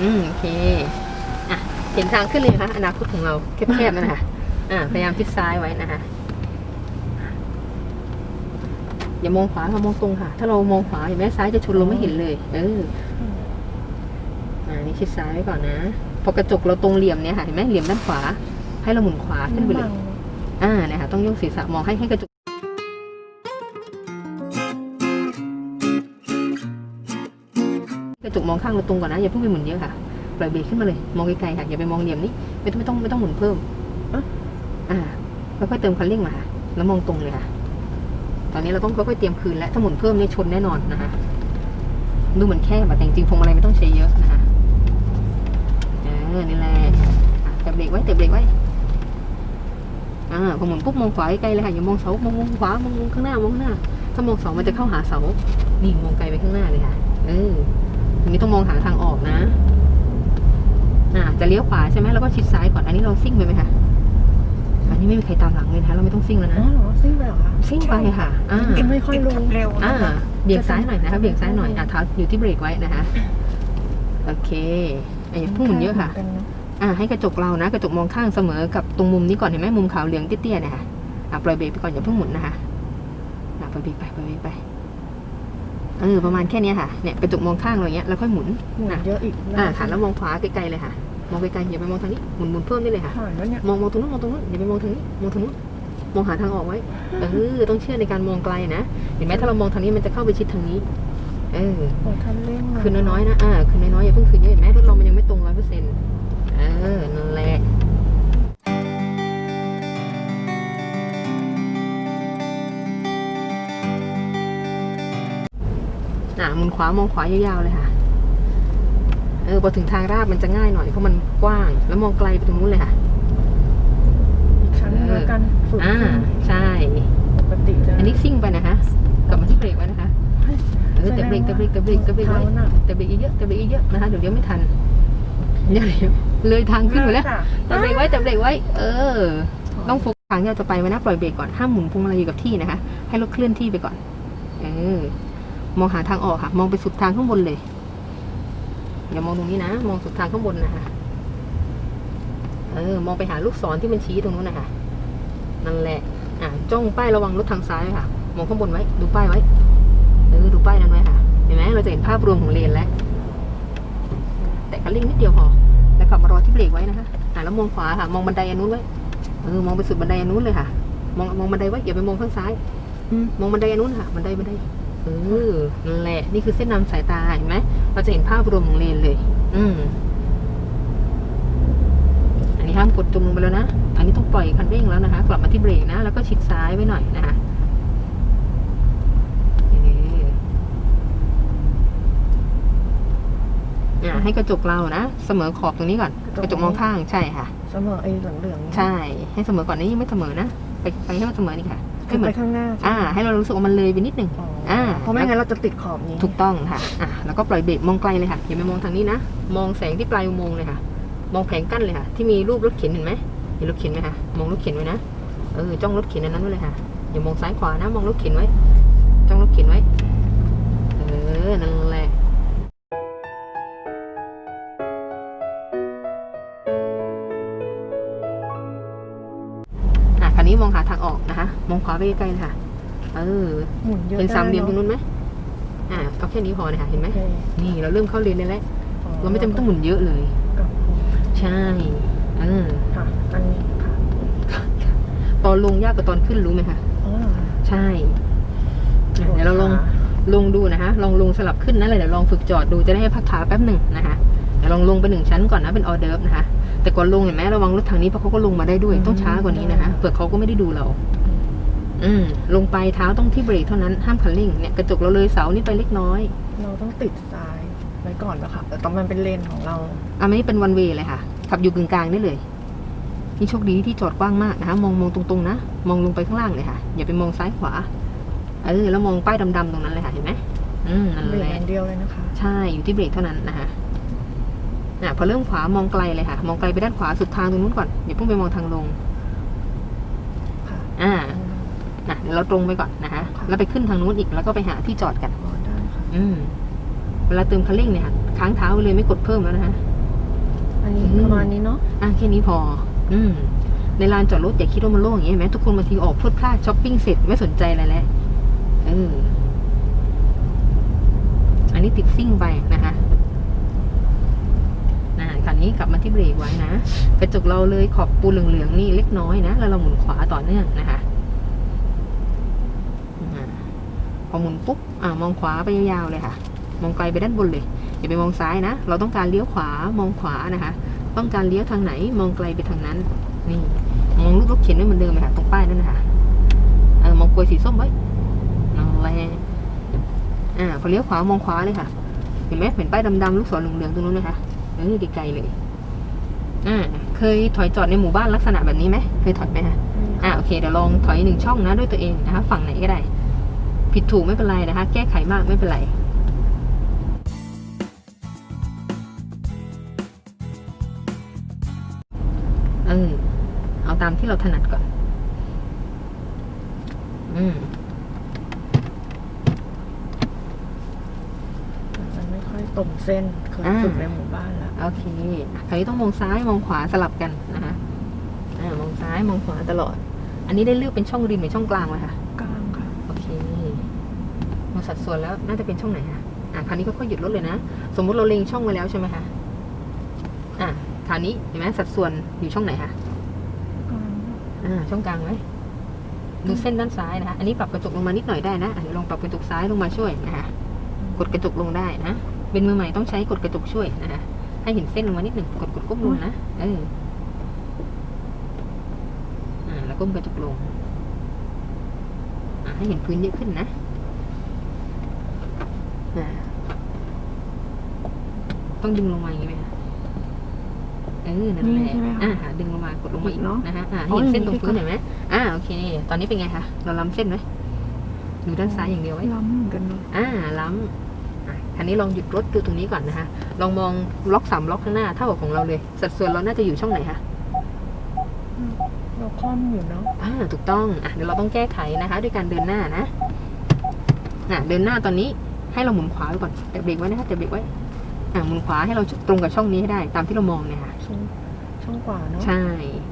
อืมโอเคอะเห็นทางขึ้นเลยนะคะอนาคตของเราแคบๆนั่นนะคะอ่าพยายามชิดซ้ายไว้นะคะอย่ามองขวาค่ะมองตรงค่ะ ถ้าเรามองขวาเห็นไหมซ้ายจะชนเราไม่เห็นเลย เอออ่านี่ชิดซ้ายไว้ก่อนนะพอกระจกเราตรงเหลี่ยมเนี่ยค่ะเห็นไหมเหลี่ยมด้านขวา ให้เราหมุนขวาขึ้นไปเลย อ่าเนี่ยค่ะต้องยกศีรษะมองให้ให้กระจก ระจกมองข้างเราตรงก่อนนะอย่าเพิ่งไปหมุนเยอะค่ะปล่อยเบรกขึ้นมาเลยมองไกลๆค่ะอย่าไปมองเหลี่ยมนี้ไม่ต้องไม่ต้องไม่ต้องหมุนเพิ่มอะอ่าค่อยๆเติมคันเร่งมาแล้วมองตรงเลยค่ะ ตอนนี้เราต้องค่อยๆเตรียมคืนแล้วถ้าหมุนเพิ่มนี่ชนแน่นอนนะคะดูเหมือนแค่แต่จริงๆพวงมาลัยไม่ต้องใช้เยอะนะคะเออนี่แหละแต่เบรกไว้แต่เบรกไว้อ่าพอหมุนปุ๊บมองขวาไกลเลยค่ะอย่ามองเสามองมองขวามองมองข้างหน้ามองข้างหน้า ถ้ามองเสามันจะเข้าหาเสานี่มองไกลไปข้างหน้าเลยค่ะเออ ทีนี้ต้องมองหาทางออกนะ อ่า จะเลี้ยวขวาใช่ไหมแล้วก็ชิดซ้ายก่อน อันนี้เราซิ่งไปไหมคะ อันนี้ไม่มีใครตามหลังเลยนะคะ เราไม่ต้องซิ่งแล้วอ๋อนะเหรอซิ่งไปเหรอคะซิ่งไปค่ะ อ่ากินไม่ค่อยรู้เร็วอ่านะคะเบี่ยงซ้ายหน่อยนะคะเบี่ยงซ้ายหน่อย อ่าเท้าอยู่ที่เบรกไว้นะคะ โอเคอะอย่าเพิ่งหมุนเยอะค่ะกันนอ่า ให้กระจกเรานะ กระจกมองข้างเสมอ กับตรงมุมนี้ก่อนเห็นไหมมุมขาวเหลืองเตี้ยๆเนี่ยค่ะอะปล่อยเบรกไปก่อนอย่าเพิ่งหมุนนะคะอะปล่อยเบรกไปปล่อยเบรกไป เออประมาณแค่เนี้ยค่ะเนี่ยกระจกมองข้างเราอย่างเงี้ยแล้วค่อยหมุนหมุนอะเยอะอีกอ่าค่ะแล้วมองขวาไกลๆเลยค่ะ มองไกลๆอย่าไปมองทางนี้หมุนหมุนเพิ่มได้เลยค่ะผ่านแล้วเนี่ยมองมองตรงนู้นมองตรงนู้นอย่าไปมองทางนี้มองทางนู้นมองหาทางออกไว้เออต้องเชื่อในการมองไกลนะเห็นไหมถ้าเรามองทางนี้มันจะเข้าไปชิดทางนี้ เออโอ้คันเร่งะคืนน้อยๆนะอ่าคืนน้อยๆอย่าเพิ่งคืนเยอะเห็นไหมรถเรามันยังไม่ตรงร้อยเปอร์เซ็นต์เออนั่นแหละ อ่าหมุนขวามองขวายาวๆเลยค่ะ เออพอถึงทางราบมันจะง่ายหน่อยเพราะมันกว้าง แล้วมองไกลไปตรงนู้นเลยค่ะอีกชั้นหนึ่งแล้วกันฝึกอ่าขึ้นใช่ปกติจะอันนี้ซิ่งไปนะคะกลับมาที่เบรกไว้นะคะเออแต่เบรกแต่เบรกแต่เบรกแต่เบรกไว้เท้าหนักแต่เบรกเยอะๆแต่เบรกเยอะๆนะคะเดี๋ยวเดี๋ยวไม่ทันเดี๋ยวเดี๋ยวเลยทางขึ้นไปแล้วค่ะแต่เบรกไว้แต่เบรกไว้ เออ ต้องโฟกัสทางที่เราจะไปไว้นะปล่อยเบรกก่อนห้ามหมุนพวงมาลัยอยู่กับที่นะคะ ให้รถเคลื่อนที่ไปก่อน เออ มองหาทางออกค่ะ มองไปสุดทางข้างบนเลยอย่ามองตรงนี้นะมองสุดทางข้างบนนะคะเออมองไปหาลูกศรที่มันชี้ตรงนู้นนะคะนั่นแหละอะจ้องป้ายระวังรถทางซ้ายไว้ค่ะ มองข้างบนไว้ ดูป้ายไว้เออดูป้ายนั้นไว้ค่ะเห็นไหมเราจะเห็นภาพรวมของเลนแล้วแต่คันเร่งนิดเดียวพอแล้วกลับมารอที่เบรกไว้นะคะอะแล้วมองขวาค่ะ มองบันไดอันนู้นไว้เออมองไปสุดบันไดอันนู้นเลยค่ะ มองมองบันไดไว้อย่าไปมองข้างซ้ายอืมมองบันไดอันนู้นค่ะบันไดบันไดเออนั่นแหละ นี่คือเส้นนำสายตาเห็นไหมเราจะเห็นภาพรวมของเลนเลย อืมอันนี้ห้ามกดจมลงไปแล้วนะ อันนี้ต้องปล่อยคันเร่งแล้วนะคะ กลับมาที่เบรกนะ แล้วก็ชิดซ้ายไว้หน่อยนะคะเอออะให้กระจกเรานะ เสมอขอบตรงนี้ก่อน กระจกมองข้างใช่ค่ะ เสมอไอ้เหลืองๆใช่ ให้เสมอก่อนนี่ยังไม่เสมอนะ ไปไปให้มันเสมอนี่ค่ะให้ขึ้นเหมืไปอนข้างหน้า อ่า ให้เรารู้สึกว่ามันเลยไปนิดหนึ่ง อ๋ออ่าเพราะไม่งั้นเราจะติดขอบนี้ถูกต้องค่ะอะแล้วก็ปล่อยเบรกมองไกลเลยค่ะอย่าไปมองทางนี้นะ มองแสงที่ปลายอุโมงค์เลยค่ะ มองแผงกั้นเลยค่ะ ที่มีรูปรถเข็นเห็นไหมเห็นรถเข็นไหมคะมองรถเข็นไว้นะเออจ้องรถเข็นอันนั้นไว้เลยค่ะอย่ามองซ้ายขวานะมองรถเข็นไว้ จ้องรถเข็นไว้เออนั่นแหละอะคราวนี้มองหาทางออกนะคะ มองขวาไปไกลๆเลยค่ะ เออหมุนเยอะเห็นสามเหลี่ยมตรงได้นู้นไหมอ่าเอาแค่นี้พอเลยค่ะเห็นไหมโอเคนี่เราเริ่มเข้าเลนได้แล้วอ๋อเราไม่จำเป็นต้องหมุนเยอะเลยกลับใช่เออค่ะอันนี้ค่ะตอนลงยากกว่าตอนขึ้นรู้ไหมคะอ๋อเหรอคะใช่อะเดี๋ยวเราลงลงดูนะคะ ลองลงสลับขึ้นนะเลยเดี๋ยวลองฝึกจอดดูจะได้ให้พักขาแป๊บหนึ่งนะคะเดี๋ยวลองลงไปหนึ่งชั้นก่อนนะเป็นออเดิร์ฟนะคะ แต่ก่อนลงเห็นไหมระวังรถทางนี้เพราะเขาก็ลงมาได้ด้วยต้องช้ากว่านี้นะคะเผื่อเขาก็ไม่ได้ดูเรา อืมลงไปเท้าต้องที่เบรกเท่านั้นห้ามคันเร่งเนี่ยกระจกเราเลยเสานี่ไปเล็กน้อยเราต้องติดซ้ายไว้ก่อนนะคะแต่ตอนมันเป็นเลนของเราอะไม่เป็นวันเวย์เลยค่ะ ขับอยู่กึ่งกลางได้เลยนี่โชคดีที่จอดกว้างมากนะคะมองมองตรงๆนะมองลงไปข้างล่างเลยค่ะ อย่าไปมองซ้ายขวาเออแล้วมองป้ายดำๆตรงนั้นเลยค่ะเห็นไหมอืมนั่นเบรกแหละอย่างเดียวเลยนะคะ ใช่อยู่ที่เบรกเท่านั้นนะคะอะพอเริ่มขวามองไกลเลยค่ะ มองไกลไปด้านขวาสุดทางตรงนู้นก่อนอย่าเพิ่งไปมองทางลง ค่ะ อ่านะ เดี๋ยวเราตรงไปก่อนนะคะแล้วไปขึ้นทางนู้นอีกแล้วก็ไปหาที่จอดกันอ๋อได้ค่ะอืมเวลาเติมคันเร่งเนี่ยค่ะค้างเท้าไว้เลยไม่กดเพิ่มแล้วนะคะออันนี้อืมประมาณนี้เนาะอะแค่นี้พอ อืมในลานจอดรถอย่าคิดว่ามันโล่งอย่างนี้เห็นไหมทุกคนบางทีออกพลดพลาดช้อปปิ้งเสร็จไม่สนใจอะไรแล้วเอออันนี้ติดซิ่งไปนะคะนะคราวนี้กลับมาที่เบรกไว้นะ กระจกเราเลยขอบปูนเหลืองๆนี่เล็กน้อยนะ แล้วเราหมุนขวาต่อเนื่องนะคะอ่า พอหมุนปุ๊บอ่ามองขวาไปยาวๆเลยค่ะ มองไกลไปด้านบนเลยอย่าไปมองซ้ายนะ เราต้องการเลี้ยวขวามองขวานะคะ ต้องการเลี้ยวทางไหนมองไกลไปทางนั้น นี่มองลูกรถเข็นไว้เหมือนเดิมเลยค่ะ ตรงป้ายนั่นนะคะเออมองกลวยสีส้มไว้นั่นแหละอ่าพอเลี้ยวขวามองขวาเลยค่ะ เห็นไหมเห็นป้ายดำๆลูกศรเหลืองๆตรงนู้นไหมคะเออไกลๆเลยอ่าเคยถอยจอดในหมู่บ้านลักษณะแบบนี้ไหมเคยถอยไหมคะอ่าโอเคเดี๋ยวลองถอยหนึ่งช่องนะด้วยตัวเองนะคะ ฝั่งไหนก็ได้ ผิดถูกไม่เป็นไรนะคะ แก้ไขมากไม่เป็นไรเออเอาตามที่เราถนัดก่อน อืมมันไม่ค่อยตรงเส้นเคยอ่าฝึกในหมู่บ้านแล้วโอเคอะคราวนี้ต้องมองซ้ายมองขวาสลับกันนะคะอ่ามองซ้ายมองขวาตลอด อันนี้ได้เลือกเป็นช่องริมหรือช่องกลางไหมคะกลางค่ะโอเค มาสัดส่วนแล้วน่าจะเป็นช่องไหนคะอะคราวนี้ก็ค่อยหยุดรถเลยนะ สมมุติเราเล็งช่องไว้แล้วใช่ไหมคะอะคราวนี้เห็นไหมสัดส่วนอยู่ช่องไหนคะกลางอ่าช่องกลางไหมดูเส้นด้านซ้ายนะคะ อันนี้ปรับกระจกลงมานิดหน่อยได้นะอะเดี๋ยวลองปรับกระจกซ้ายลงมาช่วยนะคะ กดกระจกลงได้นะ เป็นมือใหม่ต้องใช้กดกระจกช่วยนะคะ ให้เห็นเส้นลงมานิดหนึ่งกดกดก้มลงนะ เออ อ่า แล้วก้มกระจกลง อ่าให้เห็นพื้นเยอะขึ้นนะอ่า ต้องดึงลงมาอย่างนี้ไหมคะเออนั่นแหนี่ละใช่ไหมคะอ่าดึงลงมากดลงมาอีกเนอะนะคะอ่าให้อ๋อเห็นเส้นอตรย่างงนี้พื้นดีกว่าเห็นไหมอ่าโอเค ตอนนี้เป็นไงคะเราล้ำเส้นไหมดูด้านซ้ายอย่างเดียวไว้ ล้ำเหมือนกันเนาะอ่าล้ำอะคันนี้ลองหยุดรถดูตรงนี้ก่อนนะคะ ลองมองล็อกสามล็อกข้างหน้าเท่ากับของเราเลย สัดส่วนเราน่าจะอยู่ช่องไหนคะ เราคล่อมอยู่เนาะอ่าถูกต้อง อะเดี๋ยวเราต้องแก้ไขนะคะ ด้วยการเดินหน้านะอะเดินหน้าตอนนี้ ให้เราหมุนขวาไว้ก่อนแต่เบรกไว้นะคะแต่เบรกไว้อะหมุนขวาให้เราตรงกับช่องนี้ให้ได้ ตามที่เรามองเนี่ยค่ะช่องช่องขวาเนาะใช่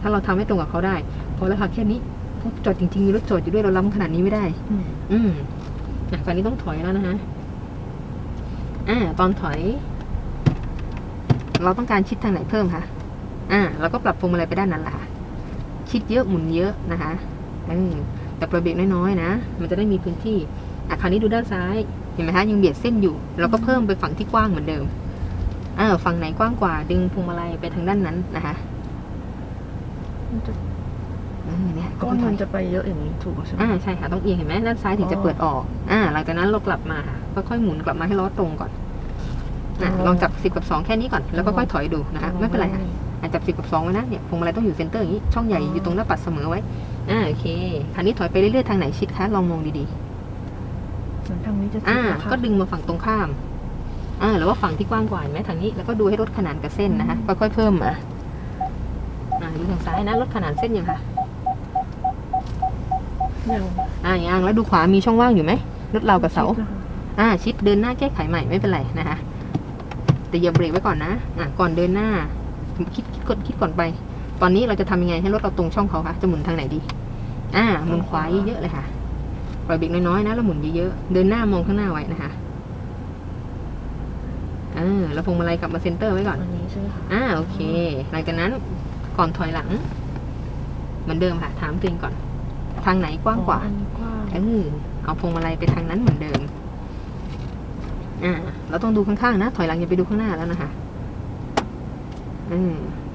ถ้าเราทำให้ตรงกับเขาได้พอแล้วค่ะแค่นี้เพราะจอดจริงๆมีรถจอดอยู่ด้วยเราล้ำขนาดนี้ไม่ได้อืมอืมอะตอนนี้ต้องถอยแล้วนะฮะอ่าตอนถอย เราต้องการชิดทางไหนเพิ่มคะอ่าเราก็ปรับพวงมาลัยไปด้านนั้นแหละค่ะชิดเยอะหมุนเยอะนะคะอืมแต่ปล่อยเบรกน้อยๆนะ มันจะได้มีพื้นที่ อะคราวนี้ดูด้านซ้าย เห็นไหมคะยังเบียดเส้นอยู่เราก็เพิ่มไปฝั่งที่กว้างเหมือนเดิมอ่าฝั่งไหนกว้างกว่า ดึงพวงมาลัยไปทางด้านนั้นนะคะมันจะเออเนี่ยก้ก็นถมัอนยจะไปเยอะอย่างนี้ถูกใช่ไหมอ่าใช่ค่ะต้องเอียงเห็นไหมด้านซ้ายถึงจะเปิดออกอ่าหลังจากนั้นเรากลับมาค่ะค่อยๆหมุนกลับมาให้ล้อตรงก่อนอะลองจับสิบกับสองแค่นี้ก่อนแล้วก็ค่อยถอยดูนะคะไม่เป็นไรค่ะอะจับสิบกับสองไว้นะเนี่ยพวงมาลัยต้องอยู่เซนเตอร์อย่างนี้ช่องใหญ่อยู่ตรงหน้าปัดเสมอไว้อ่าโอเคคราวนี้ถอยไปเรื่อยๆทางไหนชิดคะลองมองดีเหมือนทางนี้จะๆชิอ่าดนะคะก็ดึงมาฝั่งตรงข้ามอ่าหรือว่าฝั่งที่กว้างกว่าเห็นไหมทางนี้แล้วก็ดูให้รถขนานกับเส้นนะคะค่อยๆเพิ่มมาอ่าดูทางซ้ายนะรถขนานเส้นยังคะยังอ่ายังแล้วดูขวามีช่องว่างอยู่ไหมรถเรากับเสาชิดนะคะอ่าชิดเดินหน้าแก้ไขใหม่ไม่เป็นไรนะคะแต่อย่าเบรกไว้ก่อนนะอะก่อนเดินหน้าคิดคิดก่อนคิดก่อนไป ตอนนี้เราจะทำยังไงให้รถเราตรงช่องเขาคะจะหมุนทางไหนดี อ่าหมุนขวาเยอะๆเลยค่ะ ปล่อยเบรกน้อยๆนะแล้วหมุนเยอะๆ เดินหน้ามองข้างหน้าไว้นะคะเออแล้วพวงมาลัยกลับมาเซนเตอร์ไว้ก่อน อันนี้ใช่ไหมคะอ่าโอเค หลังจากนั้นก่อนถอยหลัง เหมือนเดิมค่ะ ถามตัวเองก่อน ทางไหนกว้างกว่าอ๋ออันนี้กว้างเออเอาพวงมาลัยไปทางนั้นเหมือนเดิม อ่า เราต้องดูข้างๆนะ ถอยหลังอย่าไปดูข้างหน้าแล้วนะคะอืม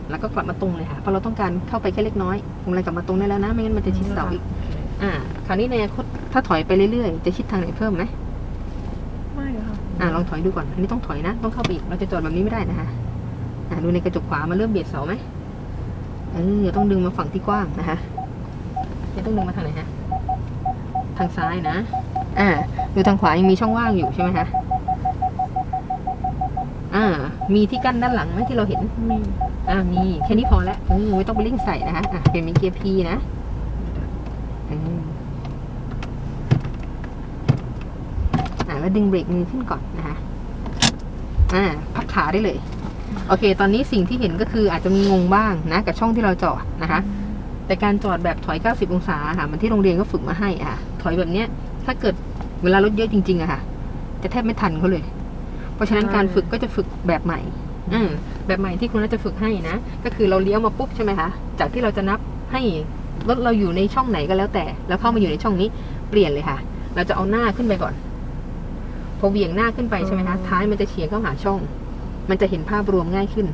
แล้วก็กลับมาตรงเลยค่ะ เพราะเราต้องการเข้าไปแค่เล็กน้อยพวงมาลัยกลับมาตรงได้แล้วนะ ไม่งั้นมันจะชิดเสาอีก อ่า คราวนี้ในอนาคต ถ้าถอยไปเรื่อยๆ จะชิดทางไหนเพิ่มไหมไม่ค่ะอ่าลองถอยดูก่อน อันนี้ต้องถอยนะ ต้องเข้าไปอีก เราจะจอดแบบนี้ไม่ได้นะคะอ่าดูในกระจกขวามาเริ่มเบียดเสาไหมเออต้องดึงมาฝั่งที่กว้างนะคะจะต้องดึงมาทางไหนฮะ ทางซ้ายนะ อ่า ดูทางขวายังมีช่องว่างอยู่ใช่ไหมคะอ่า มีที่กั้นด้านหลังไหมที่เราเห็น มี อ่า มี แค่นี้พอแล้วเออไม่ต้องไปเร่งใส่นะคะอะเปลี่ยนเป็นเกียร์ P นะอืมอ่า แล้วดึงเบรกมือขึ้นก่อนนะคะอ่าพักขาได้เลย โอเค ตอนนี้สิ่งที่เห็นก็คืออาจจะมีงงบ้างนะ กับช่องที่เราจอดนะคะ แต่การจอดแบบถอย 90 องศาค่ะมันที่โรงเรียนก็ฝึกมาให้อะถอยแบบเนี้ย ถ้าเกิดเวลารถเยอะจริงๆอะค่ะ จะแทบไม่ทันเขาเลย เพราะฉะนั้นการฝึกก็จะฝึกแบบใหม่อืมแบบใหม่ที่คุณน่าจะฝึกให้นะ ก็คือเราเลี้ยวมาปุ๊บใช่ไหมคะ จากที่เราจะนับให้รถเราอยู่ในช่องไหนก็แล้วแต่ แล้วเข้ามาอยู่ในช่องนี้เปลี่ยนเลยค่ะ เราจะเอาหน้าขึ้นไปก่อน พอเหวี่ยงหน้าขึ้นไปใช่ไหมคะท้ายมันจะเฉียงเข้าหาช่อง มันจะเห็นภาพรวมง่ายขึ้น